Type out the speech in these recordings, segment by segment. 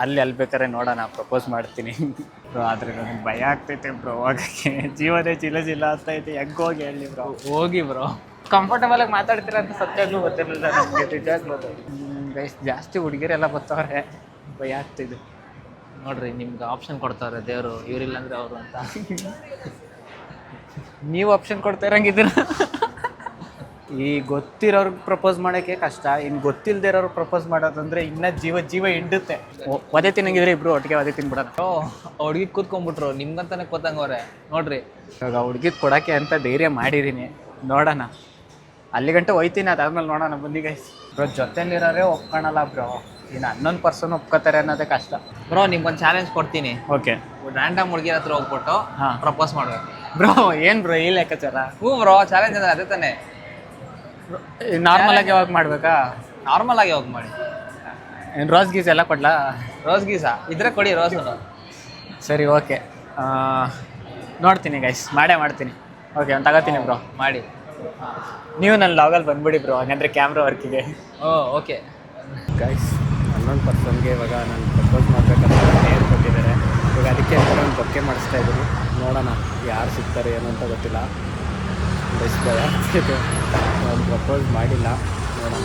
ಅಲ್ಲಿ ಅಲ್ಲಿ ಬೇಕಾದ್ರೆ ನೋಡೋಣ ಪ್ರಪೋಸ್ ಮಾಡ್ತೀನಿ. ಬ್ರೋ ಆದರೆ ನನಗೆ ಭಯ ಆಗ್ತೈತೆ ಬ್ರೋ ಹೋಗಕ್ಕೆ ಜೀವನೇ ಚಿಲ್ಲ ಚಿಲ್ಲ ಆಗ್ತೈತೆ ಹೆಂಗೆ ಹೋಗಿ ಹೇಳಿ ಬ್ರೋ ಹೋಗಿ ಬ್ರೋ ಕಂಫರ್ಟಬಲ್ ಆಗಿ ಮಾತಾಡ್ತೀರ ಅಂತ ಸತ್ಯಾಗ್ಲೂ ಗೊತ್ತಿರಲಿಲ್ಲ ನಮಗೆ ನಿಜಾಗ್ಲೂ ಗೈಸ್ ಜಾಸ್ತಿ ಹುಡುಗಿರೆಲ್ಲ ಬರ್ತಾವ್ರೆ ಭಯ ಆಗ್ತಿದೆ. ನೋಡ್ರಿ ನಿಮ್ಗೆ ಆಪ್ಷನ್ ಕೊಡ್ತಾರೆ ದೇವರು ಇವ್ರಿಲ್ಲ ಅಂದ್ರೆ ಅವರು ಅಂತ. ನೀವು ಆಪ್ಷನ್ ಕೊಡ್ತಾ ಇರಂಗಿದ್ದೀರ? ಈ ಗೊತ್ತಿರೋರ್ಗೆ ಪ್ರಪೋಸ್ ಮಾಡೋಕ್ಕೆ ಕಷ್ಟ ಇನ್ ಗೊತ್ತಿಲ್ಲದೆ ಇರೋರು ಪ್ರಪೋಸ್ ಮಾಡೋದಂದ್ರೆ ಇನ್ನ ಜೀವ ಜೀವ ಹಿಂಡುತ್ತೆ. ಒದೆ ತಿನ್ನಂಗಿದ್ರೆ ಇಬ್ರು ಒಟ್ಟಿಗೆ ಒದೆ ತಿನ್ಬಿಡೋಣ ಓ ಹುಡುಗಿ ಕೂತ್ಕೊಂಡ್ಬಿಟ್ರು ನಿಮ್ಗಂತಾನೆ ಕೂತಂಗವ್ರೆ ನೋಡ್ರಿ. ಇವಾಗ ಹುಡುಗಿ ಕೊಡೋಕ್ಕೆ ಅಂತ ಧೈರ್ಯ ಮಾಡಿದೀನಿ. ನೋಡೋಣ. ಅಲ್ಲಿ ಗಂಟೆ ಹೋಯ್ತೀನಿ ಅದಾದ್ಮೇಲೆ ನೋಡೋಣ ಬನ್ನಿ ಗೈಸ್ ಬ್ರೋ ಜೊತೆಲಿರೋರೇ ಒಪ್ಕೊಳಲ್ಲ ಬ್ರೋ. ಇನ್ನು ಹನ್ನೊಂದು ಪರ್ಸನ್ ಒಪ್ಕೋತಾರೆ ಅನ್ನೋದೇ ಕಷ್ಟ. ಬ್ರೋ ನಿಮ್ಗೊಂದು ಚಾಲೆಂಜ್ ಕೊಡ್ತೀನಿ. ಓಕೆ. ರ್ಯಾಂಡಮ್ ಹುಡುಗಿರ ಹತ್ರ ಹೋಗ್ಬಿಟ್ಟು ಹಾ. ಪ್ರಪೋಸ್ ಮಾಡ್ಬೇಕು. ಬ್ರೋ ಏನು ಬ್ರೋ ಈ ಲೆಕ್ಕಾಚಾರ? ಹ್ಞೂ ಬ್ರೋ ಚಾಲೆಂಜ್ ಅಂದ್ರೆ ಅದೇ ತಾನೆ. ನಾರ್ಮಲ್ ಆಗಿ ಯಾವಾಗ ಮಾಡ್ಬೇಕಾ? ನಾರ್ಮಲ್ ಆಗಿ ಯಾವಾಗ ಮಾಡಿ? ಏನು ರೋಸ್ ಗೀಸ್ ಎಲ್ಲ ಕೊಡ್ಲಾ? ರೋಸ್ ಗೀಸಾ? ಇದ್ರೆ ಕೊಡಿ ರೋಸ್ ಸರಿ ಓಕೆ ನೋಡ್ತೀನಿ ಗೈಸ್ ಮಾಡೇ ಮಾಡ್ತೀನಿ. ಓಕೆ ಒಂದು ತಗೋತೀನಿ ಬ್ರೋ ಮಾಡಿ. ನೀವು ನನ್ನ ಲಾಗಲ್ಲಿ ಬಂದ್ಬಿಡಿ ಬ್ರೋ ಹಂಗಂದ್ರೆ ಕ್ಯಾಮ್ರಾ ವರ್ಕಿಗೆ ಓ ಓಕೆ ಗೈಸ್ ಹನ್ನೊಂದು ಪರ್ಸನ್ಗೆ ಇವಾಗ ನಾನು ಪ್ರಪೋಸ್ ಮಾಡಬೇಕಂತ ಹೇಳ್ಕೊಟ್ಟಿದ್ದಾರೆ. ಇವಾಗ ಅದಕ್ಕೆ ಒಂದು ಬೊಕ್ಕೆ ಮಾಡಿಸ್ತಾ ಇದ್ದೀನಿ. ನೋಡೋಣ ಯಾರು ಸಿಗ್ತಾರೆ ಏನು ಅಂತ ಗೊತ್ತಿಲ್ಲ. ಆಗ್ತಿದೆ ನಾನು ಪ್ರಪೋಸ್ ಮಾಡಿಲ್ಲ. ನೋಡೋಣ.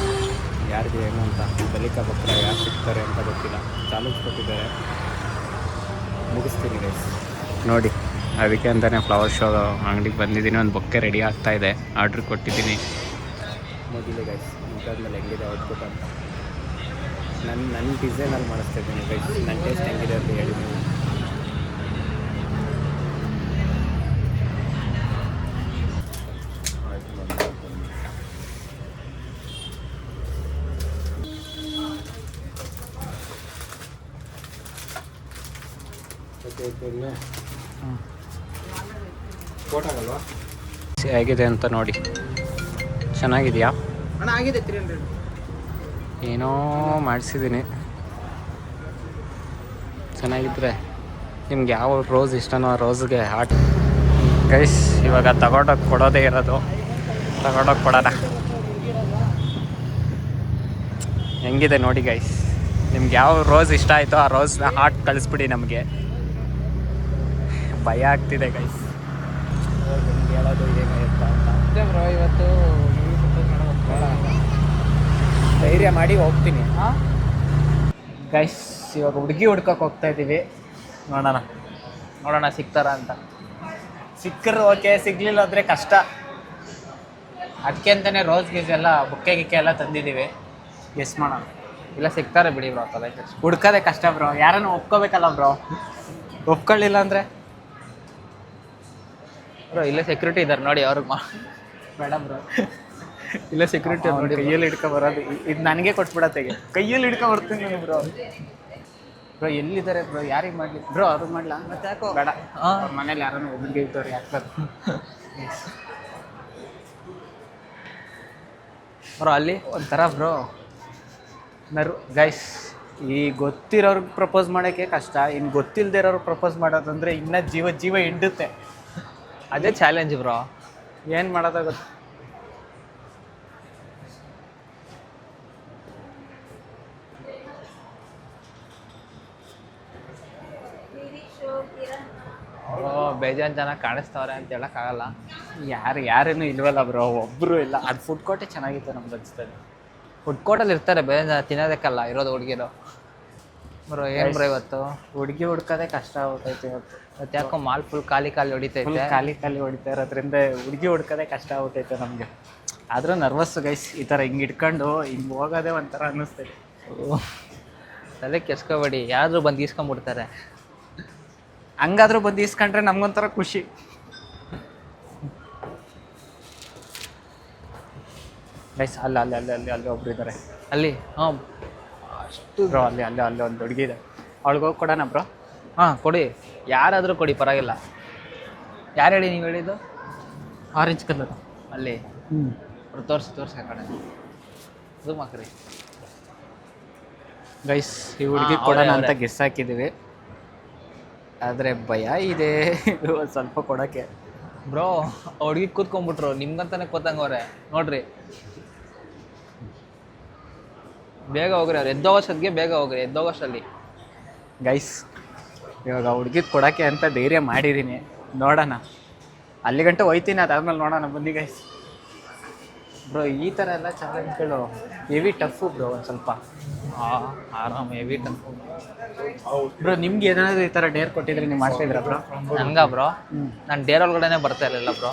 ಯಾರಿಗೆ ಏನು ಅಂತ. ಬಲಿಕ ಬಕ್ರ ಯಾರು ಸಿಗ್ತಾರೆ ಅಂತ ಗೊತ್ತಿಲ್ಲ. ಚಾಲೆಂಜ್ ಕೊಟ್ಟಿದ್ದಾರೆ. ಮುಗಿಸ್ತೀನಿ ಗೈಸ್ ನೋಡಿ ಅದಕ್ಕೆ ಅಂತಲೇ ಫ್ಲವರ್ ಶೋ ಅಂಗಡಿಗೆ ಬಂದಿದ್ದೀನಿ. ಒಂದು ಬೊಕ್ಕೆ ರೆಡಿ ಆಗ್ತಾ ಇದೆ. ಆರ್ಡ್ರ್ ಕೊಟ್ಟಿದ್ದೀನಿ. ಮುಗಿಲಿ ಗೈಸ್ ಮೇಲೆ ಹೆಂಗಿದೆ ಔಟ್ಪುಟ್ ಅಂತ. ನನ್ನ ನನ್ನ ಡಿಸೈನಲ್ಲಿ ಮಾಡಿಸ್ತಾ ಇದ್ದೀನಿ ಗೈಸ್ ನನ್ನ ಟೇಸ್ಟ್ ಹೆಂಗಿದೆ ಅಂತ ಹೇಳಿ ಹೇಗಿದೆ ಅಂತ ನೋಡಿ. ಚೆನ್ನಾಗಿದೆಯಾ? ಏನೋ ಮಾಡಿಸಿದ್ದೀನಿ ಚೆನ್ನಾಗಿದ್ರೆ ನಿಮ್ಗೆ ಯಾವ ರೋಸ್ ಇಷ್ಟನೋ ಆ ರೋಸ್ಗೆ ಹಾಟ್ ಗೈಸ್ ಇವಾಗ ತಗೊಂಡೋಗಿ ಕೊಡೋದೇ ಇರೋದು. ತಗೊಂಡೋಗಿ ಕೊಡೋಣ. ಹೆಂಗಿದೆ ನೋಡಿ ಗೈಸ್ ನಿಮ್ಗೆ ಯಾವ ರೋಸ್ ಇಷ್ಟ ಆಯಿತೋ ಆ ರೋಸ್ನ ಹಾಟ್ ಕಳಿಸ್ಬಿಡಿ ನಮಗೆ. ಭಯ ಆಗ್ತಿದೆ ಗೈಸ್ ಹೇಳೋದು ಏನು ಅಂತ ಬ್ರೋ ಇವತ್ತು ಧೈರ್ಯ ಮಾಡಿ ಹೋಗ್ತೀನಿ. ಗೈಸ್ ಇವಾಗ ಹುಡುಗಿ ಹುಡ್ಕಕ್ಕೆ ಹೋಗ್ತಾ ಇದ್ದೀವಿ ನೋಡೋಣ. ನೋಡೋಣ ಸಿಗ್ತಾರ ಅಂತ. ಸಿಕ್ಕರು ಓಕೆ ಸಿಗ್ಲಿಲ್ಲ ಅಂದರೆ ಕಷ್ಟ. ಅದಕ್ಕೆ ಅಂತಲೇ ರೋಸ್ ಗೀಸ್ ಎಲ್ಲ ಬುಕ್ಕೆ ಗಿಕ್ಕೆ ಎಲ್ಲ ತಂದಿದ್ದೀವಿ ಎಸ್ ಮಾಡೋಣ. ಇಲ್ಲ ಸಿಗ್ತಾರೆ ಬಿಡಿ ಬ್ರೋ. ಹುಡ್ಕೋದೇ ಕಷ್ಟ ಬ್ರೋ ಯಾರನ್ನು ಒಪ್ಕೋಬೇಕಲ್ಲ ಬ್ರೋ ಒಪ್ಕೊಳ್ಳಿಲ್ಲ ಅಂದರೆ? ಬ್ರೋ ಇಲ್ಲೇ ಸೆಕ್ಯೂರಿಟಿ ಇದ್ದಾರೆ ನೋಡಿ ಅವ್ರಿಗೆ ಮಾ ಬೇಡ ಬ್ರೋ ಇಲ್ಲೇ ಸೆಕ್ಯೂರಿಟಿ ನೋಡಿ ಕೈಯಲ್ಲಿ ಹಿಡ್ಕೊ ಬರೋದು. ಇದು ನನಗೆ ಕೊಟ್ಬಿಡತ್ತೆಗೆ ಕೈಯಲ್ಲಿ ಹಿಡ್ಕೊ ಬರ್ತೀನಿ ಬ್ರೋ ಬ್ರೋ ಎಲ್ಲಿದ್ದಾರೆ ಬ್ರೋ ಯಾರಿಗೆ ಮಾಡಲಿ? ಬ್ರೋ ಅವ್ರಿಗೆ ಮಾಡ್ಲಾ? ಮತ್ತೆ ಯಾಕೋ? ಬೇಡ. ಅವ್ರ ಮನೇಲಿ ಯಾರನ್ನು ಒಬ್ಬರಿಗೆ ಇದ್ದವ್ರು ಯಾಕೆ ಬ್ರೋ ಅಲ್ಲಿ ಒಂಥರ ಬ್ರೋ ನರು ಗೈಸ್ ಈ ಗೊತ್ತಿರೋರ್ಗೆ ಪ್ರಪೋಸ್ ಮಾಡೋಕ್ಕೆ ಕಷ್ಟ. ಇನ್ನು ಗೊತ್ತಿಲ್ಲದೆ ಇರೋರು ಪ್ರಪೋಸ್ ಮಾಡೋದಂದ್ರೆ ಇನ್ನೂ ಜೀವ ಜೀವ ಹಿಂಡುತ್ತೆ. ಅದೇ ಚಾಲೆಂಜ್ ಬ್ರೋ ಏನು ಮಾಡೋದ ಗೊತ್ತು ಬ್ರೋ ಬೇಜಾನ್ ಜನ ಕಾಣಿಸ್ತವ್ರೆ ಅಂತ ಹೇಳಕ್ಕಾಗಲ್ಲ. ಯಾರು ಯಾರೇನು ಇಲ್ವಲ್ಲ ಬ್ರೋ ಒಬ್ಬರು ಇಲ್ಲ. ಅದು ಫುಡ್ ಕೋರ್ಟೇ ಚೆನ್ನಾಗಿತ್ತು ನಮ್ಗೆ ಅನ್ಸ್ತದೆ ಫುಡ್ ಕೋರ್ಟಲ್ಲಿ ಇರ್ತಾರೆ ಬೇಜಾನ್ ಜನ ತಿನ್ನೋದಕ್ಕಲ್ಲ ಇರೋದು ಹುಡುಗಿರು. ಬ್ರೋ ಏನ್ ಬ್ರೋ ಇವತ್ತು? ಹುಡುಗಿ ಹುಡ್ಕೋದೇ ಕಷ್ಟ ಆಗ್ಬಿಟ್ಟೈತೆ ಇವತ್ತು. ಮತ್ತೆ ಯಾಕೋ ಮಾಲ್ ಫುಲ್ ಖಾಲಿ ಖಾಲಿ ಹೊಡಿತೈತೆ? ಖಾಲಿ ಖಾಲಿ ಹೊಡಿತಾ ಇರೋದ್ರಿಂದ ಹುಡುಗಿ ಹುಡ್ಕೋದೇ ಕಷ್ಟ ಆಗ್ತೈತೆ ನಮಗೆ. ಆದರೂ ನರ್ವಸ್ ಗೈಸ್ ಈ ಥರ ಹಿಂಗೆ ಇಟ್ಕೊಂಡು ಹಿಂಗೆ ಹೋಗೋದೇ ಒಂಥರ ಅನ್ನಿಸ್ತೈತೆ. ಅದೇ ತಲೆ ಕೆಸ್ಕೋಬೇಡಿ ಯಾರಾದ್ರೂ ಬಂದು ಈಸ್ಕೊಂಡ್ಬಿಡ್ತಾರೆ. ಹಂಗಾದ್ರೂ ಬಂದು ಇಸ್ಕೊಂಡ್ರೆ ನಮ್ಗೊಂಥರ ಖುಷಿ. ಗೈಸ್ ಅಲ್ಲ ಅಲ್ಲಿ ಅಲ್ಲಿ ಅಲ್ಲಿ ಅಲ್ಲಿ ಒಬ್ರು ಇದ್ದಾರೆ ಅಲ್ಲಿ? ಹಾಂ ಬ್ರೋ ಅಲ್ಲಿ ಅಲ್ಲಿ ಅಲ್ಲಿ ಒಂದು ಹುಡುಗಿ ಇದೆ. ಅವಳಿಗೆ ಹೋಗಿ ಕೊಡೋಣ ಬ್ರೋ ಹಾಂ ಕೊಡಿ. ಯಾರಾದರೂ ಕೊಡಿ ಪರವಾಗಿಲ್ಲ. ಯಾರು ಹೇಳಿ ನೀವು ಹೇಳಿದ್ದು? ಆರೆಂಜ್ ಕಲರ್ ಅಲ್ಲಿ. ಹ್ಞೂ ತೋರಿಸಿ ತೋರಿಸಿ ಆ ಕಡೆ. ಝೂಮ್ ಹಾಕ್ರಿ. ಗೈಸ್ ಈ ಹುಡುಗಿ ಹಾ, ಕೊಡೋಣ ಅವ್ರೇ, ಅಂತ ಅವ್ರೇ. ಗೆಸ್ ಹಾಕಿದ್ದೀವಿ ಆದರೆ ಭಯ ಇದೆ. ಒಂದ್ ಸ್ವಲ್ಪ ಕೊಡೋಕ್ಕೆ. ಬ್ರೋ ಹುಡುಗಿ ಕೂತ್ಕೊಂಡ್ಬಿಟ್ರು. ನಿಮ್ಗಂತಾನೆ ಕೂತಂಗವ್ರೆ ನೋಡ್ರಿ. ಬೇಗ ಹೋಗ್ರಿ ಅವ್ರು. ಎದ್ದೋಗೋಷ್ಟೊತ್ತಿಗೆ ಬೇಗ ಹೋಗ್ರಿ ಎದ್ದೋಗೋಷ್ಟಲ್ಲಿ ಗೈಸ್ ಇವಾಗ ಹುಡ್ಗಿದ್ ಕೊಡೋಕ್ಕೆ ಅಂತ ಧೈರ್ಯ ಮಾಡಿದ್ದೀನಿ ನೋಡೋಣ. ಅಲ್ಲಿ ಗಂಟೆ ಹೋಯ್ತೀನಿ ಅದಾದ್ಮೇಲೆ ನೋಡೋಣ. ಬನ್ನಿ ಗೈಸ್ ಬ್ರೋ ಈ ಥರ ಎಲ್ಲ ಚಾಲೆಂಜ್ಗಳು ಹೆವಿ ಟಫು ಬ್ರೋ ಒಂದು ಸ್ವಲ್ಪ. ಹಾಂ ಆರಾಮ್ ಹೆವಿ ಬ್ರೋ ನಿಮ್ಗೆ ಏನಾದರೂ ಈ ಥರ ಡೇರ್ ಕೊಟ್ಟಿದ್ರೆ ನೀವು ಮಾಡ್ತಿದ್ದೀರಾ ಬ್ರೋ ಹಂಗ ಬ್ರೋ ನಾನು ಡೇರ್ ಒಳಗಡೆನೇ ಬರ್ತಾ ಇರಲಿಲ್ಲ ಬ್ರೋ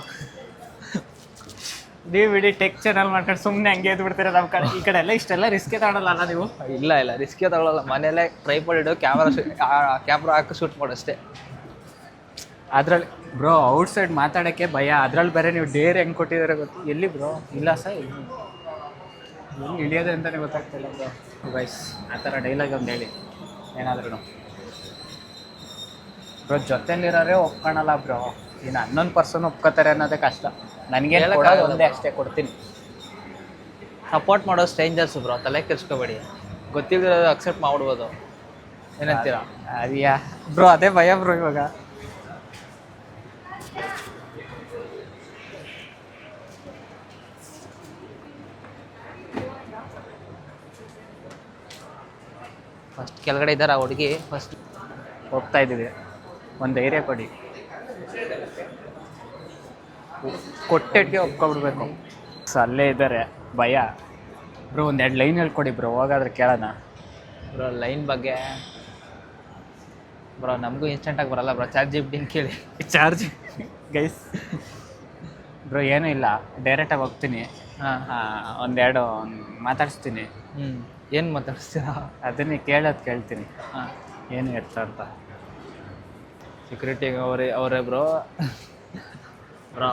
ನೀವು ಬಿಡಿ ಟೆಕ್ ಚಾನಲ್ ಮಾಡ್ಕೊಂಡು ಸುಮ್ಮನೆ ಹಂಗೆ ಎದ್ದು ಬಿಡ್ತೀರ ನಮ್ಮ ಕಡೆ? ಈ ಕಡೆ ಎಲ್ಲ ಇಷ್ಟೆಲ್ಲ ರಿಸ್ಕೇ ತಗೊಳಲ್ಲ ಅಲ್ಲ ನೀವು? ಇಲ್ಲ ಇಲ್ಲ ರಿಸ್ಕೇ ತಗೊಳ್ಳಲ್ಲ ಮನೆಯಲ್ಲೇ ಟ್ರೈಪಾಡ್ ಇಡು ಕ್ಯಾಮ್ರಾ ಕ್ಯಾಮ್ರಾ ಹಾಕಿ ಶೂಟ್ ಮಾಡೋಷ್ಟೇ ಅಷ್ಟೇ. ಅದ್ರಲ್ಲಿ ಬ್ರೋ ಔಟ್ ಸೈಡ್ ಮಾತಾಡೋಕ್ಕೆ ಭಯ. ಅದ್ರಲ್ಲಿ ಬೇರೆ ನೀವು ಡೇರ್ ಹೆಂಗೆ ಕೊಟ್ಟಿದ್ದಾರೆ ಗೊತ್ತು ಎಲ್ಲಿ ಬ್ರೋ ಇಲ್ಲ ಸರ್ ಎಲ್ಲಿ? ಇಳಿಯೋದು ಅಂತಲೇ ಗೊತ್ತಾಗ್ತಿಲ್ಲ ಬ್ರೋ ವೈಸ್ ಆ ಥರ ಡೈಲಾಗ್ ಒಂದು ಹೇಳಿ. ಏನಾದ್ರೂ ಬ್ರೋ ಜೊತೆಲಿರೋರೇ ಒಪ್ಕೊಳಲ್ಲ ಬ್ರೋ ಇನ್ನು ಹನ್ನೊಂದು ಪರ್ಸನ್ ಒಪ್ಕೋತಾರೆ ಅನ್ನೋದೇ ಕಷ್ಟ. ನನಗೆ ಒಂದೇ ಅಷ್ಟೇ ಕೊಡ್ತೀನಿ. ಸಪೋರ್ಟ್ ಮಾಡೋ ಸ್ಟ್ರೇಂಜರ್ಸ್ ಬ್ರೋ ತಲೆ ಕೆಡಿಸ್ಕೋಬೇಡಿ. ಗೊತ್ತಿಲ್ಲದಿರೋದು ಅಕ್ಸೆಪ್ಟ್ ಮಾಡ್ಬೋದು. ಏನಂತೀರಾ? ಅದ್ಯಾ ಬ್ರೋ ಅದೇ ಭಯ ಬ್ರೋ ಇವಾಗ. ಫಸ್ಟ್ ಕೆಳಗಡೆ ಇದ್ದಾರೆ ಆ ಹುಡುಗಿ? ಫಸ್ಟ್ ಹೋಗ್ತಾ ಇದ್ದೀವಿ. ಒಂದು ಧೈರ್ಯ ಕೊಡಿ. ಕೊಟ್ಟೆಟ್ಗೆ ಒಪ್ಕೊಬಿಡ್ಬೇಕು. ಸೊ ಅಲ್ಲೇ ಇದ್ದಾರೆ. ಭಯ. ಬ್ರೋ ಒಂದೆರಡು ಎರಡು ಲೈನ್ ಹೇಳ್ಕೊಡಿ ಬ್ರೋ. ಹೋಗಾದ್ರೆ ಕೇಳೋಣ. ಬ್ರೋ ಲೈನ್ ಬಗ್ಗೆ ಬ್ರೋ ನಮಗೂ ಇನ್ಸ್ಟೆಂಟಾಗಿ ಬರಲ್ಲ ಬ್ರೋ. ಚಾರ್ಜ್ ಜಿಪ್ ಕೇಳಿ. ಚಾರ್ಜ್ ಗೈಸ್ ಬ್ರೋ ಏನೂ ಇಲ್ಲ. ಡೈರೆಕ್ಟಾಗಿ ಹೋಗ್ತೀನಿ. ಹಾಂ. ಹಾಂ ಒಂದೆರಡು ಮಾತಾಡಿಸ್ತೀನಿ. ಹ್ಞೂ ಏನು ಮಾತಾಡಿಸ್ತೀರಾ? ಅದನ್ನೇ ಕೇಳೋದು ಕೇಳ್ತೀನಿ. ಹಾಂ. ಏನು ಎತ್ತ ಅಂತ. ಸೆಕ್ಯೂರಿಟಿ ಅವರೇ ಅವರೇ ಬ್ರೋ. ಬ್ರೋ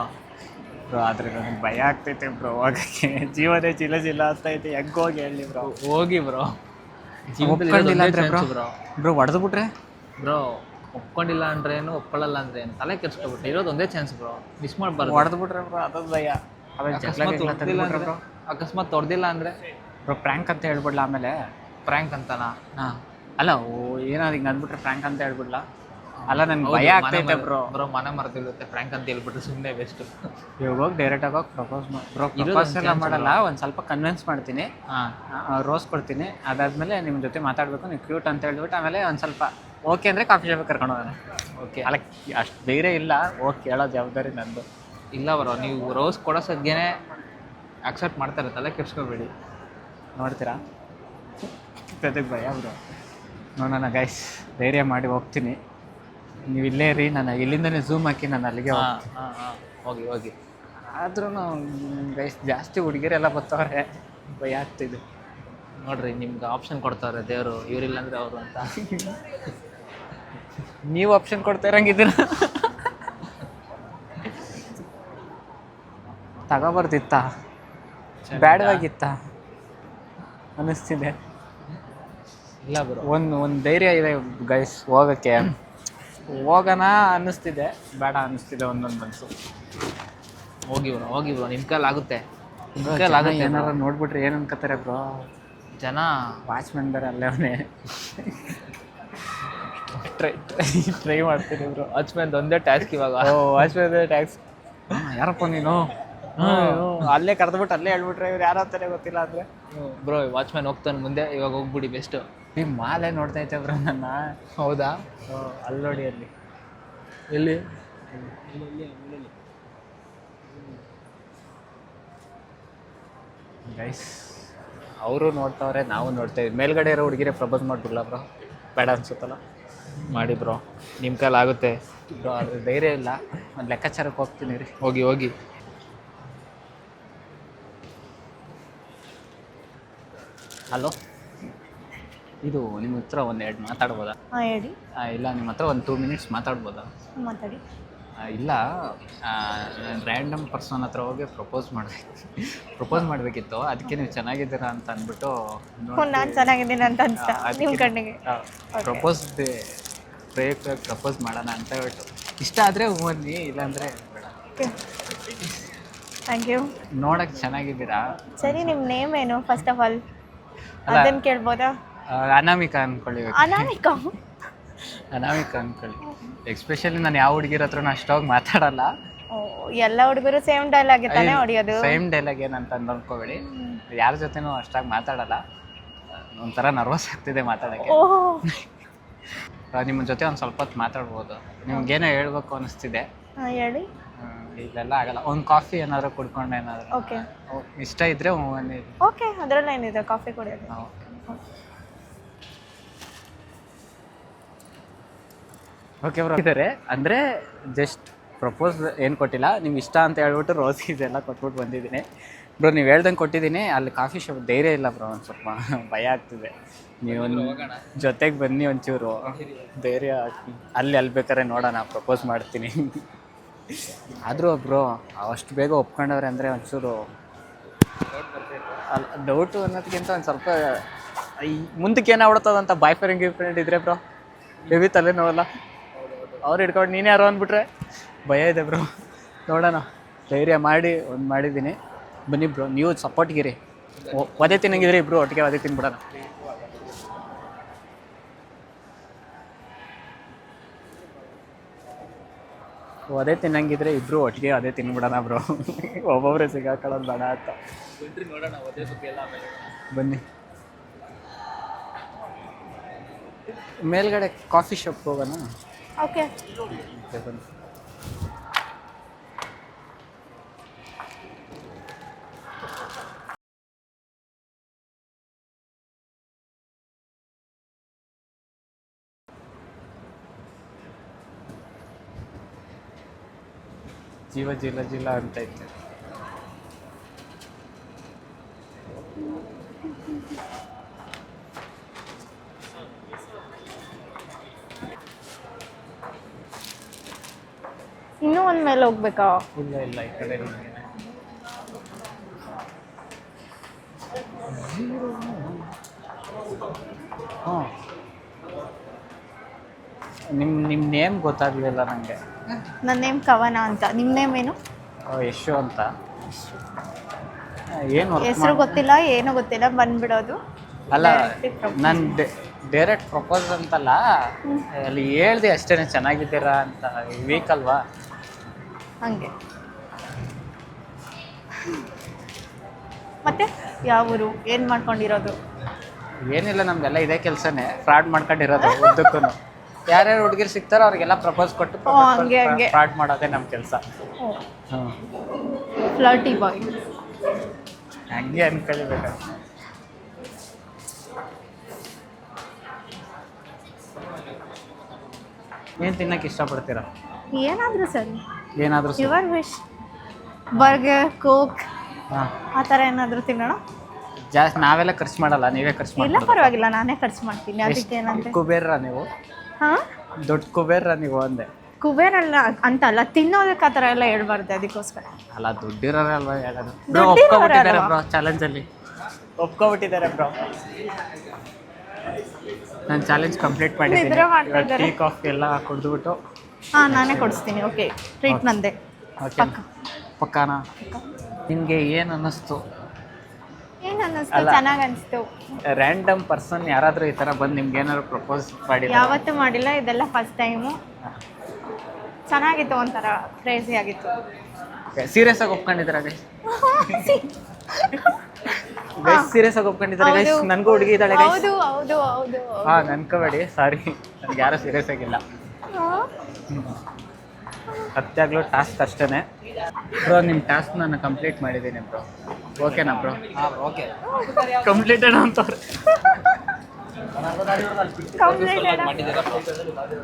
ಬ್ರೋ ಆದ್ರೆ ನನಗೆ ಭಯ ಆಗ್ತೈತೆ ಬ್ರೋ ಹೋಗಕ್ಕೆ ಜೀವನೇ ಚಿಲ ಚಿಲ ಆಗ್ತೈತೆ. ಹೆಂಗೆ ಹೋಗಿ ಹೇಳಿ ಬ್ರೋ ಹೋಗಿ ಬ್ರೋ ಒಪ್ಕೊಂಡಿಲ್ಲ ಅಂದ್ರೆ ಬ್ರೋ ಬ್ರೋ ಬ್ರೋ ಹೊಡೆದು ಬಿಟ್ರೆ ಬ್ರೋ ಒಪ್ಕೊಂಡಿಲ್ಲ ಅಂದ್ರೆ ಏನು ಒಪ್ಕೊಳ್ಳಲ್ಲ ಅಂದ್ರೆ ಏನು? ತಲೆ ಕೆಡ್ಸ್ಕೊಬಿಟ್ಟು ಇರೋದು ಒಂದೇ ಚಾನ್ಸ್ ಬ್ರೋ ಮಿಸ್ ಮಾಡಬಾರ್ದು. ಹೊಡೆದು ಬಿಟ್ರೆ ಬ್ರೋ ಅದೊಂದು ಭಯ. ಬ್ರೋ ಅಕಸ್ಮಾತ್ ತೊಡ್ದಿಲ್ಲ ಅಂದ್ರೆ ಬ್ರೋ ಪ್ರ್ಯಾಂಕ್ ಅಂತ ಹೇಳ್ಬಿಡ್ಲಾ ಆಮೇಲೆ? ಪ್ರ್ಯಾಂಕ್ ಅಂತನಾ? ಹಾಂ. ಅಲ್ಲ ಓ ಏನಾದ್ರು ಹಿಂಗೆ ಅಂದ್ಬಿಟ್ರೆ ಪ್ರ್ಯಾಂಕ್ ಅಂತ ಹೇಳ್ಬಿಡ್ಲ? ಅಲ್ಲ ನನ್ಗೆ ಭಯ ಆಗ್ತೈತೆ ಬ್ರೋ. ಬ್ರೋ ಮನೆ ಮರೆತಿರುತ್ತೆ ಫ್ರ್ಯಾಂಕ್ ಅಂತ ಹೇಳ್ಬಿಟ್ಟು ಸುಮ್ಮನೆ ಬೆಸ್ಟ್ ಇವಾಗ ಹೋಗಿ ಡೈರೆಕ್ಟಾಗಿ ಹೋಗಿ ಪ್ರಪೋಸ್ ಪ್ರಪೋಸ್ ಎಲ್ಲ ಮಾಡಲ್ಲ ಒಂದು ಸ್ವಲ್ಪ ಕನ್ವಿನ್ಸ್ ಮಾಡ್ತೀನಿ. ಹಾಂ. ರೋಸ್ ಕೊಡ್ತೀನಿ. ಅದಾದ್ಮೇಲೆ ನಿಮ್ಮ ಜೊತೆ ಮಾತಾಡಬೇಕು ನೀವು ಕ್ಯೂಟ್ ಅಂತ ಹೇಳ್ಬಿಟ್ಟು ಆಮೇಲೆ ಒಂದು ಸ್ವಲ್ಪ ಓಕೆ ಅಂದರೆ ಕಾಫಿ ಶಾಪಿಗೆ ಕರ್ಕೊಂಡು ಹೋಗೋಣ. ಓಕೆ ಅಲ್ಲ ಅಷ್ಟು ಧೈರ್ಯ ಇಲ್ಲ. ಓಕೆ ಕೇಳೋ ಜವಾಬ್ದಾರಿ ನಂದು. ಇಲ್ಲ ಬ್ರೋ ನೀವು ರೋಸ್ ಕೊಡೋ ಸದ್ಯನೇ ಅಕ್ಸೆಪ್ಟ್ ಮಾಡ್ತಾ ತಲೆ ಕೆಡ್ಸ್ಕೊಬೇಡಿ. ನೋಡ್ತೀರಾ? ಜೊತೆಗೆ ಭಯ ಬ್ರೋ. ನೋಡೋಣ ಗೈಸ್ ಧೈರ್ಯ ಮಾಡಿ ಹೋಗ್ತೀನಿ. ನೀವು ಇಲ್ಲೇ ರೀ ನಾನು ಇಲ್ಲಿಂದನೇ ಝೂಮ್ ಹಾಕಿ ನಾನು ಅಲ್ಲಿಗೆ ಹಾಂ ಹೋಗ್ತೀನಿ. ಹಾಂ ಹಾಂ. ಹೋಗಿ ಹೋಗಿ. ಆದ್ರೂ ಗೈಸ್ ಜಾಸ್ತಿ ಹುಡುಗಿರೆಲ್ಲ ಬರ್ತಾವ್ರೆ. ಭಯ ಆಗ್ತಿದೆ. ನೋಡ್ರಿ ನಿಮ್ಗೆ ಆಪ್ಷನ್ ಕೊಡ್ತಾರೆ ದೇವರು ಇವರಿಲ್ಲ ಅಂದ್ರೆ ಅವರು ಅಂತ. ನೀವು ಆಪ್ಷನ್ ಕೊಡ್ತಾ ಇರಂಗಿದ್ದೀರ? ತಗೋಬಾರ್ದಿತ್ತ? ಬ್ಯಾಡವಾಗಿತ್ತ? ಅನಿಸ್ತಿದೆ. ಇಲ್ಲ ಬರೋ. ಒಂದು ಒಂದು ಧೈರ್ಯ ಇದೆ ಗೈಸ್ ಹೋಗೋಕ್ಕೆ. ಹೋಗೋಣ ಅನ್ನಿಸ್ತಿದೆ. ಬೇಡ ಅನ್ನಿಸ್ತಿದೆ ಒಂದೊಂದು ಮನಸ್ಸು ಹೋಗಿ ಬ್ರೋ ಹೋಗಿ ಬ್ರೋ ನಿಮ್ಮ ಕೈಲಿ ಆಗುತ್ತೆ. ನಿಮ್ಮ ಕೈಲಿ ಆಗುತ್ತೆ ಏನಾರ ನೋಡ್ಬಿಟ್ರೆ ಏನು ಅನ್ಕೋತಾರೆ ಬ್ರೋ? ಜನ ವಾಚ್ಮೆನ್ ಬೇರೆ ಅಲ್ಲೇ ಅವನೇ. ಟ್ರೈ ಟ್ರೈ ಮಾಡ್ತೀನಿ ಬ್ರೋ. ವಾಚ್ಮ್ಯಾನ್ ಒಂದೇ ಟ್ಯಾಕ್ಸ್ ಇವಾಗ. ಓ ವಾಚ್ಮೆನ್ ಟ್ಯಾಕ್ಸ್ ಯಾರಪ್ಪ ನೀನು? ಅಲ್ಲೇ ಕರೆದ್ಬಿಟ್ಟು ಅಲ್ಲೇ ಹೇಳ್ಬಿಟ್ರೆ ಇವ್ರು ಯಾರು ಅಂತಾನೆ ಗೊತ್ತಿಲ್ಲ ಅಂದ್ರೆ. ಬ್ರೋ ವಾಚ್ಮ್ಯಾನ್ ಹೋಗ್ತಾನೆ ಮುಂದೆ ಇವಾಗ ಹೋಗ್ಬಿಡಿ ಬೆಸ್ಟ್. ಈ ಮಾಲೆ ನೋಡ್ತಾ ಇದ್ದೆ ಬ್ರೋ ನನ್ನ. ಹೌದಾ? ಓ, ಅಲ್ಲಿ ನೋಡಿ ಅಲ್ಲಿ. ಎಲ್ಲಿ? ಗೈಸ್ ಅವರು ನೋಡ್ತಾವ್ರೆ ನಾವು ನೋಡ್ತಾ ಇದ್ವಿ ಮೇಲ್ಗಡೆ ಇರೋ ಹುಡುಗಿರೇ ಪ್ರಪೋಸ್ ಮಾಡ್ಬಿಡ್ಲ ಬ್ರೋ? ಬೇಡ ಅನ್ಸುತ್ತಲ್ಲ? ಮಾಡಿ ಬ್ರೋ. ನಿಮ್ಮ ಕೈಲಿ ಆಗುತ್ತೆ ಬ್ರೋ ಅದು ಧೈರ್ಯ ಇಲ್ಲ. ಒಂದು ಲೆಕ್ಕಾಚಾರಕ್ಕೆ ಹೋಗ್ತೀನಿ ರೀ ಹೋಗಿ ಹೋಗಿ. ಹಲೋ? ಇದು ನಿಮ್ಮ ಹತ್ರ ಒಂದು ಎರಡು ಮಾತಾಡ್ಬೋದಾ? ಹಾಂ ಹೇಳಿ. ಆ, ಇಲ್ಲ ನಿಮ್ಮ ಹತ್ರ ಒಂದು ಟೂ ಮಿನಿಟ್ಸ್ ಮಾತಾಡ್ಬೋದಾ? ಮಾತಾಡಿ. ಆ, ಇಲ್ಲ ರ್ಯಾಂಡಮ್ ಪರ್ಸನ್ ಹತ್ರ ಹೋಗಿ ಪ್ರಪೋಸ್ ಮಾಡಬೇಕು. ಪ್ರಪೋಸ್ ಮಾಡಬೇಕಿತ್ತು ಅದಕ್ಕೆ ನೀವು ಚೆನ್ನಾಗಿದ್ದೀರಾ ಅಂತ ಅಂದ್ಬಿಟ್ಟು ಹ್ಞೂ ನಾನು ಚೆನ್ನಾಗಿದ್ದೀನಿ ಅಂತ ಅನ್ಸ ನಿಮ್ಮ ಕಣ್ಣಿಗೆ. ಪ್ರಪೋಸ್ ಪ್ರೇಕ್ ಪ್ರಪೋಸ್ ಮಾಡೋಣ ಅಂತ ಹೇಳ್ಬಿಟ್ಟು. ಇಷ್ಟ ಆದರೆ ಬನ್ನಿ ಇಲ್ಲಾಂದರೆ ಬೇಡ. ಥ್ಯಾಂಕ್ ಯು ನೋಡಕ್ಕೆ ಚೆನ್ನಾಗಿದ್ದೀರಾ? ಸರಿ ನಿಮ್ಮ ನೇಮ್ ಏನು ಫಸ್ಟ್ ಆಫ್ ಆಲ್. ಅದನ್ನು ಕೇಳ್ಬೋದಾ? ಅನಾಮಿಕ ಅನ್ಕೊಳ್ಳಿ ಅನಾಮಿಕ? ಅನಾಮಿಕಾ ಅನ್ಕೊಳ್ಳಿ. ಎಸ್ಪೆಷಲಿ ನಾನು ಯಾವ ಹುಡುಗಿರ ಹತ್ರ ಅಷ್ಟಾಗಿ ಮಾತಾಡಲ್ಲ. ಎಲ್ಲ ಹುಡುಗರು ಸೇಮ್ ಡೈಲಾಗ್ ತಾನೇ ಹೊಡಿಯೋದು? ಸೇಮ್ ಡೈಲಾಗ್ ಏನಂತ ಅಂದ್ ಅನ್ಕೋಬೇಡಿ ಯಾರ ಜೊತೆನೂ ಅಷ್ಟಾಗಿ ಮಾತಾಡಲ್ಲ. ಒಂಥರ ನರ್ವಸ್ ಆಗ್ತಿದೆ ಮಾತಾಡಕ್ಕೆ. ನಿಮ್ಮ ಜೊತೆ ಒಂದು ಸ್ವಲ್ಪ ಹೊತ್ತು ಮಾತಾಡ್ಬೋದು. ನಿಮ್ಗೇನೋ ಹೇಳ್ಬೇಕು ಅನಿಸ್ತಿದೆ. ಹೇಳಿ. ಇಲ್ಲೆಲ್ಲ ಆಗಲ್ಲ. ಒಂದು ಕಾಫಿ ಏನಾದ್ರು ಕುಡ್ಕೊಂಡು ಏನಾದ್ರು. ಓಕೆ ಇಷ್ಟ ಇದ್ರೆ ಒಂದು ಓಕೆ ಅದರಲ್ಲಿ ಏನಿದೆ? ಕಾಫಿ ಕುಡಿಯೋದು. ಓಕೆ ಬ್ರೋ ಇದ್ದಾರೆ ಅಂದರೆ ಜಸ್ಟ್ ಪ್ರಪೋಸ್ ಏನು ಕೊಟ್ಟಿಲ್ಲ. ನಿಮ್ಗೆ ಇಷ್ಟ ಅಂತ ಹೇಳ್ಬಿಟ್ಟು ರೋಸ್ ಇದೆಲ್ಲ ಕೊಟ್ಬಿಟ್ಟು ಬಂದಿದ್ದೀನಿ. ಬ್ರೋ ನೀವು ಹೇಳ್ದಂಗೆ ಕೊಟ್ಟಿದ್ದೀನಿ. ಅಲ್ಲಿ ಕಾಫಿ ಶಾಪ್ ಧೈರ್ಯ ಇಲ್ಲ ಬ್ರೋ ಒಂದು ಸ್ವಲ್ಪ ಭಯ ಆಗ್ತಿದೆ. ನೀವು ಜೊತೆಗೆ ಬನ್ನಿ ಒಂಚೂರು. ಧೈರ್ಯ. ಹಾಕಿ. ಅಲ್ಲಿ ಅಲ್ಲಿ ಬೇಕಾದ್ರೆ ನೋಡೋಣ. ಪ್ರಪೋಸ್ ಮಾಡ್ತೀನಿ. ಆದರೂ ಬ್ರೋ ಅಷ್ಟು ಬೇಗ ಒಪ್ಕೊಂಡವ್ರೆ ಅಂದರೆ ಒಂಚೂರು ಅಲ್ಲ ಡೌಟು ಅನ್ನೋದಕ್ಕಿಂತ ಒಂದು ಸ್ವಲ್ಪ, ಈ ಮುಂದಕ್ಕೆ ಏನಾಗ್ಬಿಡ್ತದಂತ ಬಾಯ್ ಫ್ರೆಂಡ್ ಗಿಫ್ ಫ್ರೆಂಡ್ ಇದ್ರೆ ಬ್ರೋ ಬೇಬಿ ತಲೆ ನೋವಲ್ಲ ಅವ್ರು ಹಿಡ್ಕೊಂಡು ನೀನೇ ಯಾರೋ ಅಂದ್ಬಿಟ್ರೆ ಭಯ ಇದೆ ಬ್ರೋ. ನೋಡೋಣ, ಧೈರ್ಯ ಮಾಡಿ, ಒಂದು ಮಾಡಿದ್ದೀನಿ. ಬನ್ನಿ ಬ್ರೋ, ನೀವು ಸಪೋರ್ಟ್ಗಿರಿ ಒದೇ ತಿನ್ನಂಗಿದ್ರಿ ಇಬ್ರು ಒಟ್ಟಿಗೆ ಒದೇ ತಿನ್ಬಿಡೋಣ. ಅದೇ ತಿನ್ನಂಗಿದ್ರೆ ಇಬ್ರು ಒಟ್ಟಿಗೆ ಅದೇ ತಿನ್ಬಿಡೋಣ ಬ್ರೋ. ಒಬ್ಬೊಬ್ಬರೇ ಸಿಗಾಕೊಳ್ಳೋದು ಬೇಡ ಅಂತ. ಬನ್ನಿ. ಮೇಲ್ಗಡೆ ಕಾಫಿ ಶಾಪ್ ಹೋಗೋಣ? ಓಕೆ ಓಕೆ, ಬನ್ನಿ. ಜೀವ ಜಿಲ್ಲ ಜಿಲ್ಲ ಅಂತ ಇತ್ತು ಇನ್ನೂ ಒಂದ್ ಮೇಲೆ ಹೋಗ್ಬೇಕಾ? ಇಲ್ಲ ಇಲ್ಲ ಈ ಕಡೆ ನಿಮ್ಮ ನಿಮ್ಮ ನೇಮ್ ಗೊತ್ತಾಗ್ಲಿಲ್ಲ ನನಗೆ ನನ್ನ ನೇಮ್ ಕವನ ಅಂತ. ನಿಮ್ಮ ನೇಮ್ ಏನು? ಯಶು ಅಂತ. ಏನು ಹೆಸರು ಗೊತ್ತಿಲ್ಲ ಏನೂ ಗೊತ್ತಿಲ್ಲ ಬಂದ್ಬಿಡೋದು. ಅಲ್ಲ ನನ್ ಡೈರೆಕ್ಟ್ ಪ್ರಪೋಸ್ ಅಂತಲ್ಲ ಅಲ್ಲಿ ಹೇಳ್ದೆ ಅಷ್ಟೇ ಚೆನ್ನಾಗಿದ್ದೀರಾ ಅಂತ ವೀಕ್ ಅಲ್ವಾ? ಹಂಗೆ. ಮತ್ತೆ ಯಾವ ಊರು ಏನು ಮಾಡ್ಕೊಂಡಿರೋದು? ಏನಿಲ್ಲ ನಮ್ದೆಲ್ಲ ಇದೇ ಕೆಲಸನೇ. ಫ್ರಾಡ್ ಮಾಡ್ಕೊಂಡಿರೋದು ಉದ್ದಕ್ಕೂ ಯಾರ್ಯಾರು ಹುಡುಗಿರು ಸಿಗ್ತಾರೋ ಅವ್ರಿಗೆಲ್ಲ ಪ್ರಪೋಸ್ ಕೊಟ್ಟು ಹಂಗೆ, ಹಂಗೆ. ಫ್ರಾಡ್ ಮಾಡೋದೇ ನಮ್ಮ ಕೆಲಸ. ಫ್ಲರ್ಟಿ ಬಾಯ್ ಹಂಗೆ ಅನ್ಕೊಳ್ಬೇಕು ಏನು ತಿನ್ನಕ್ಕೆ ಇಷ್ಟಪಡ್ತೀರಾ? ಏನಾದರೂ ಸರ್. ಏನಾದರೂ ಯುವರ್ ವಿಶ್ ಬರ್ಗರ್ ಕೋಕ್ ಹಾಂ. ಆ ಥರ ಏನಾದರೂ ತಿನ್ನೋಣ? ಜಾಸ್ತಿ ನಾವೆಲ್ಲ ಖರ್ಚು ಮಾಡಲ್ಲ ನೀವೇ ಖರ್ಚು ಇಲ್ಲ ಮಾಡಿ ಪರವಾಗಿಲ್ಲ ನಾನೇ ಖರ್ಚು ಮಾಡ್ತೀನಿ. ಅದಕ್ಕೆ ಏನಂತೆ ಕುಬೇರ ನೀವು? ಹಾಂ? ದೊಡ್ಡ ಕುಬೇರ ನೀವು ಅಂದೆ. ಕುಬೇರಲ್ಲ ಅಂತ ಅಲ್ಲ ತಿನ್ನೋದಕ್ಕೆ ಆ ಥರ ಎಲ್ಲ ಹೇಳ್ಬಾರ್ದು ಅದಕ್ಕೋಸ್ಕರ. ಅಲ್ಲ ದುಡ್ಡಿರೋರೇ ಅಲ್ವಾ ಹೇಳೋದು? ಬ್ರೋ ಒಪ್ಕೊಬಿಟ್ಟಿದ್ದಾರೆ? ಬ್ರೋ ಚಾಲೆಂಜಲ್ಲಿ. ಒಪ್ಕೊಬಿಟ್ಟಿದ್ದಾರೆ ಬ್ರೋ. ನಾನು ಚಾಲೆಂಜ್ ಕಂಪ್ಲೀಟ್ ಮಾಡಿದ್ದೀನಿ. ನಿದ್ರೆ ಮಾಡ್ತಾ ಇದ್ದಾರೆ. ಟೀ ಕಾಫಿ ಎಲ್ಲ ಕುಡಿದ್ಬಿಟ್ಟು. ಹಾಂ ನಾನೇ ಕೊಡಿಸ್ತೀನಿ. ಓಕೆ ಟ್ರೀಟ್ ನಂದೆ. ಓಕೆ ಪಕ್ಕ. ಪಕ್ಕಾನ? ನಿಮಗೆ ಏನು ಅನ್ನಿಸ್ತು? ಏನು ಅನ್ನಿಸ್ತು ಅಲ್ಲ. ಚೆನ್ನಾಗಿ ಅನಿಸ್ತು ರ್ಯಾಂಡಮ್ ಪರ್ಸನ್ ಯಾರಾದರೂ ಈ ಥರ ಬಂದು ನಿಮ್ಗೆ ಏನಾದ್ರು ಪ್ರಪೋಸ್ ಮಾಡಿಲ್ಲ ಯಾವತ್ತೂ ಮಾಡಿಲ್ಲ ಇದೆಲ್ಲ ಫಸ್ಟ್ ಟೈಮು ಚೆನ್ನಾಗಿತ್ತು ಒಂಥರ ಕ್ರೇಜಿ ಆಗಿತ್ತು. ಸೀರಿಯಸ್ ಆಗಿ ಒಪ್ಕೊಂಡಿದ್ದೀರಾ ಗೈಸ್ ಗೈಸ್ ಸೀರಿಯಸ್ ಆಗಿ ಒಪ್ಕೊಂಡಿದ್ದಾರೆ ಗೈಸ್ ಹೌದು. ನನಗೂ ಹುಡುಗಿ ಇದ್ದಾಳೆ ಗೈಸ್ ಹೌದು ಹೌದು ಹೌದು. ಹಾ ನನ್ಕೋಬೇಡಿ. ಸಾರಿ ನನ್ಗೆ ಯಾರೂ ಸೀರಿಯಸ್ ಆಗಿಲ್ಲ. ಸತ್ಯಾಗ್ಲೂ ಟಾಸ್ಕ್ ಅಷ್ಟೇ ಬ್ರೋ ನಿಮ್ಮ ಟಾಸ್ಕ್ ನಾನು ಕಂಪ್ಲೀಟ್ ಮಾಡಿದ್ದೀನಿ ಬ್ರೋ ಓಕೆನಾ ಬ್ರೋ? ಓಕೆ. ಕಂಪ್ಲೀಟೆಡ್ ಅಂತವ್ರೆ.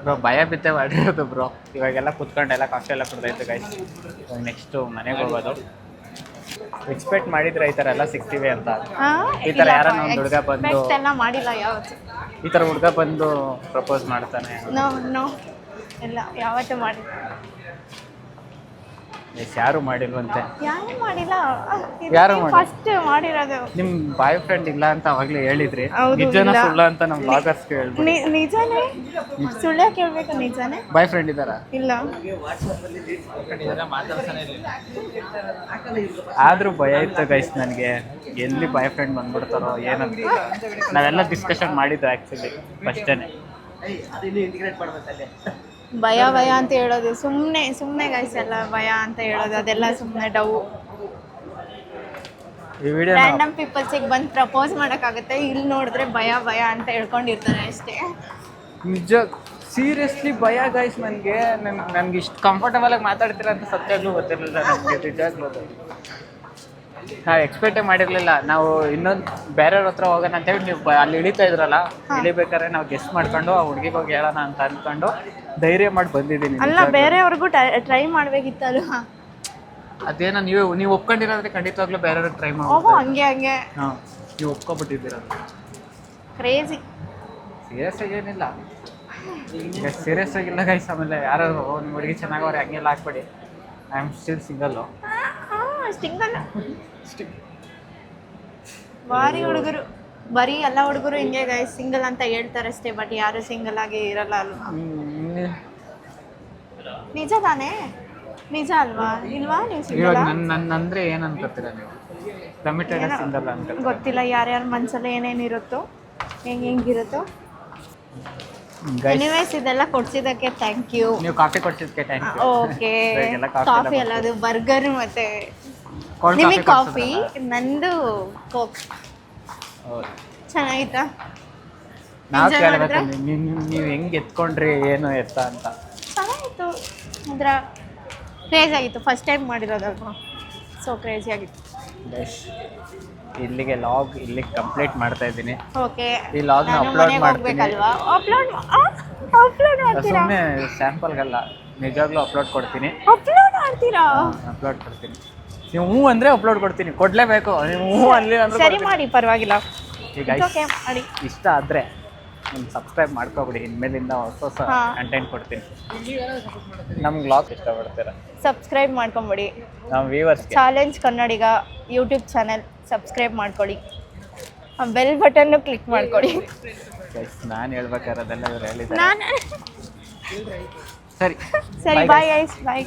ಬ್ರೋ ಭಯ ಬಿತ್ತೆ ಮಾಡಿರೋದು ಬ್ರೋ. ಇವಾಗೆಲ್ಲ ಕುತ್ಕೊಂಡೆಲ್ಲ ಕಷ್ಟ ಎಲ್ಲ ಕುಡ್ದಾಯ್ತು ಗೈಸ್ ನೆಕ್ಸ್ಟು ಮನೆಗೆ ಹೋಗೋದು. ಎಕ್ಸ್ಪೆಕ್ಟ್ ಮಾಡಿದ್ರೆ ಈ ಥರ ಎಲ್ಲ ಸಿಗ್ತೀವಿ ಅಂತ. ಈ ಥರ ಯಾರನ್ನ ಒಂದು ಹುಡುಗ ಬಂದು ಎಲ್ಲ ಮಾಡಿಲ್ಲ ಯಾವತ್ತು. ಈ ಥರ ಹುಡುಗ ಬಂದು ಪ್ರಪೋಸ್ ಮಾಡ್ತಾನೆ. ನೋ ನೋ ಇಲ್ಲ ಯಾವತ್ತೂ ಮಾಡಿಲ್ಲ. ಎಸ್ ಯಾರು ಮಾಡಿಲ್ವಂತೆ? ಯಾರು ಮಾಡಿಲ್ಲ. ಯಾರು ಮಾಡಿಲ್ಲ? ಫಸ್ಟ್ ಮಾಡಿರೋದು. ನಿಮ್ ಬಾಯ್ ಫ್ರೆಂಡ್ ಇಲ್ಲ ಅಂತ ಅವಾಗ್ಲೇ ಹೇಳಿದ್ರಿ. ಹೌದು, ನಿಜನ ಇಲ್ಲ. ಸುಳ್ಳ ಅಂತ ನಮ್ ಬ್ಲಾಗರ್ಸ್ ಹೇಳ್ಬಿಡಿ ನಿ- ನಿಜಾನೇ? ಸುಳ್ಳು ಕೇಳ್ಬೇಕು ನಿಜಾನೇ? ಬಾಯ್ ಫ್ರೆಂಡ್ ಇದಾರ ಇಲ್ಲ. ಆದ್ರೂ ಭಯ ಇತ್ತು ಗೈಸ್ ನನಗೆ. ಎಲ್ಲಿ ಬಾಯ್ ಫ್ರೆಂಡ್ ಬಂದ್ಬಿಡ್ತಾರೋ ಏನಂತ. ನಾವೆಲ್ಲ ಡಿಸ್ಕಷನ್ ಮಾಡಿದ್ದು ಆ್ಯಕ್ಚುಲಿ ಫಸ್ಟೇನೆ ಭಯ ಭಯ ಅಂತ ಹೇಳೋದು. ಸುಮ್ಮನೆ ಸುಮ್ಮನೆ ಗೈಸ್ ಎಲ್ಲ ಭಯ ಅಂತ ಹೇಳೋದು. ಅದೆಲ್ಲ ಸುಮ್ಮನೆ ಡವ್ ಈ ವಿಡಿಯೋ ರ್ಯಾಂಡಮ್ ಪೀಪಲ್ಸಿಗೆ ಬಂದು ಪ್ರಪೋಸ್ ಮಾಡೋಕ್ಕಾಗುತ್ತೆ. ಇಲ್ಲಿ ನೋಡಿದ್ರೆ ಭಯ ಭಯ ಅಂತ ಹೇಳ್ಕೊಂಡಿರ್ತಾರೆ ಅಷ್ಟೇ. ನಿಜ ಸೀರಿಯಸ್ಲಿ ಭಯ ಗೈಸ್ ನನಗೆ. ನನ್ ನನ್ಗೆ ಇಷ್ಟು ಕಂಫರ್ಟಬಲ್ ಆಗಿ ಮಾತಾಡ್ತೀರ ಅಂತ ಸತ್ಯಾಗ್ಲೂ ಗೊತ್ತಿರಲಿಲ್ಲ ನನಗೆ. ನಿಜವಾಗ್ಲೂ ನಾವು ಎಕ್ಸ್ಪೆಕ್ಟೇ ಮಾಡಿರಲಿಲ್ಲ. ನಾವು ಇನ್ನೊಂದು ಬೇರೆಯವ್ರ ಹತ್ರ ಹೋಗೋಣ ಅಂತೇಳಿ ನೀವು ಬ- ಅಲ್ಲಿ ಇಳಿತಾ ಇದ್ರಲ್ಲ ಇಳಿಬೇಕಾದ್ರೆ ನಾವು ಗೆಸ್ಟ್ ಮಾಡ್ಕೊಂಡು ಆ ಹುಡುಗಿಗೆ ಹೋಗಿ ಹೇಳೋಣ ಅಂತ ಅಂದ್ಕೊಂಡು ಧೈರ್ಯ ಮಾಡಿ ಬಂದಿದ್ದೀನಿ ಅಲ್ಲ ಬೇರೆಯವ್ರಿಗೂ ಟ್ರೈ ಮಾಡ್ಬೇಕಿತ್ತಲ್ವಾ? ಅದೇನೋ ನೀವು ನೀವು ಒಪ್ಕೊಂಡಿರೋದ್ರೆ ಖಂಡಿತವಾಗ್ಲೂ ಬೇರೆಯವ್ರಿಗೆ ಟ್ರೈ ಮಾಡಿ ಓಹೋ ಹಂಗೆ ಹಂಗೆ. ಹಾಂ ನೀವು ಒಪ್ಕೊಬಿಟ್ಟಿದ್ದೀರ? ಕ್ರೇಜಿ ಸೀರಿಯಸ್ ಆಗಿ ಏನಿಲ್ಲ. ಈಗ ಸೀರಿಯಸ್ ಆಗಿಲ್ಲ ಗೈಸ್ ಆಮೇಲೆ ಯಾರು ನಿಮ್ಮ ಹುಡುಗಿ ಚೆನ್ನಾಗವ್ರೆ ಹಂಗೆಲ್ಲ ಹಾಕ್ಬೇಡಿ I am still single single. ಭಾರಿ ಹುಡುಗರು. ಬರೀ ಎಲ್ಲ ಹುಡುಗರು ಹಿಂಗೆ ಗೈಸ್ ಸಿಂಗಲ್ ಅಂತ ಹೇಳ್ತಾರೆ ಅಷ್ಟೇ ಬಟ್ ಯಾರು ಸಿಂಗಲ್ ಆಗಿ ಇರಲ್ಲ ಅಲ್ವಾ? ನಿಜ ತಾನೇ? ನಿಜ ಅಲ್ವಾ? ಇಲ್ವಾ ನೀವು ಇವಾಗ ಸಿಂಗಲ್ ನನ್ನ ನನ್ನ ಅಂದರೆ ಏನು ಅನ್ಕೋತೀರ ನೀವು ಕಮಿಟೆಡ್ ಸಿಂಗಲ್ ಗೊತ್ತಿಲ್ಲ ಯಾರ್ಯಾರ ಮನ್ಸಲ್ಲಿ ಏನೇನಿರುತ್ತೋ ಹೆಂಗ್ ಹೆಂಗಿರುತ್ತೋ ಗೈಸ್ ಎನಿವೇಸ್ ಇದೆಲ್ಲ ಕೊಡ್ಸಿದ್ದಕ್ಕೆ ಥ್ಯಾಂಕ್ ಯು ನೀವು ಕಾಫಿ ಕೊಟ್ಟಿದ್ದಕ್ಕೆ thank you okay coffee coffee ಅಲ್ಲ ಅದು ಬರ್ಗರ್ ಮತ್ತೆ ನಿಮಗೆ ಕಾಫಿ ನಂದು ಕೋಕ್. ಚೆನ್ನಾಗಿತ್ತಾ? ನಾವು ಕೇಳಬೇಕು ನೀವು ಹೆಂಗ್ ಎತ್ಕೊಂಡ್ರಿ ಏನು ಎತ್ತ ಅಂತ? ಚೆನ್ನಾಗಿತ್ತು. ಅಂದ್ರ ಕ್ರೇಜ್ ಆಗಿತ್ತು. ಫಸ್ಟ್ ಟೈಮ್ ಮಾಡಿರೋದಲ್ವಾ? ಸೊ ಕ್ರೇಜಿ ಆಗಿತ್ತು. ಬೆಸ್ಟ್ ಇಲ್ಲಿಗೆ ಲಾಗ್ ಇಲ್ಲಿಗೆ ಕಂಪ್ಲೀಟ್ ಮಾಡ್ತಾ ಇದ್ದೀನಿ. ಓಕೆ ಈ ಲಾಗ್ ಅಪ್ಲೋಡ್ ಮಾಡ್ಬೇಕಲ್ವಾ ಮಾಡ್ತೀನಿ. ಅಪ್ಲೋಡ್ ಅಪ್ಲೋಡ್ ಮಾಡ್ತೀರಾ? ಸುಮ್ಮನೆ ಸ್ಯಾಂಪಲ್ಗಲ್ಲ ನಿಜವಾಗ್ಲೂ ಅಪ್ಲೋಡ್ ಕೊಡ್ತೀನಿ. ಅಪ್ಲೋಡ್ ಮಾಡ್ತೀರಾ? ಅಪ್ಲೋಡ್ ಕೊಡ್ತೀನಿ. ನೀವು ಹ್ಞೂ ಅಂದರೆ ಅಪ್ಲೋಡ್ ಕೊಡ್ತೀನಿ. ಕೊಡಲೇಬೇಕು. ನೀವು ಹ್ಞೂ ಅಲ್ಲಿ ಅಂದ್ರೆ ಸರಿ ಮಾಡಿ ಪರವಾಗಿಲ್ಲ. ಈಗ ಓಕೆ ಮಾಡಿ. ಇಷ್ಟ ಆದರೆ ಒಂದು ಸಬ್ಸ್ಕ್ರೈಬ್ ಮಾಡ್ಕೊಬಿಡಿ. ಇನ್ಮೇಲಿಂದ ಹೊಸ ಹೊಸ ಹಾ. ಕಂಟೆಂಟ್ ಕೊಡ್ತೀನಿ. ನಮ್ಗೆ ಬ್ಲಾಗ್ ಇಷ್ಟಪಡ್ತೀರ? ಸಬ್ಸ್ಕ್ರೈಬ್ ಮಾಡ್ಕೊಂಬಿಡಿ. ನಮ್ಮ ವ್ಯೂವರ್ಸ್ಗೆ challenge Kannadiga YouTube channel subscribe ಮಾಡ್ಕೊಳ್ಳಿ ಬೆಲ್ ಬಟನ್ನು ಕ್ಲಿಕ್ ಮಾಡ್ಕೊಳ್ಳಿ ನಾನು ಹೇಳ್ಬೇಕಾದ್ರೆ ಅದೆಲ್ಲ ಇವ್ರು ಹೇಳಿದ್ದಾರೆ. ನಾನು ಸರಿ. ಸರಿ ಬಾಯ್ ಐಸ್ ಬಾಯ್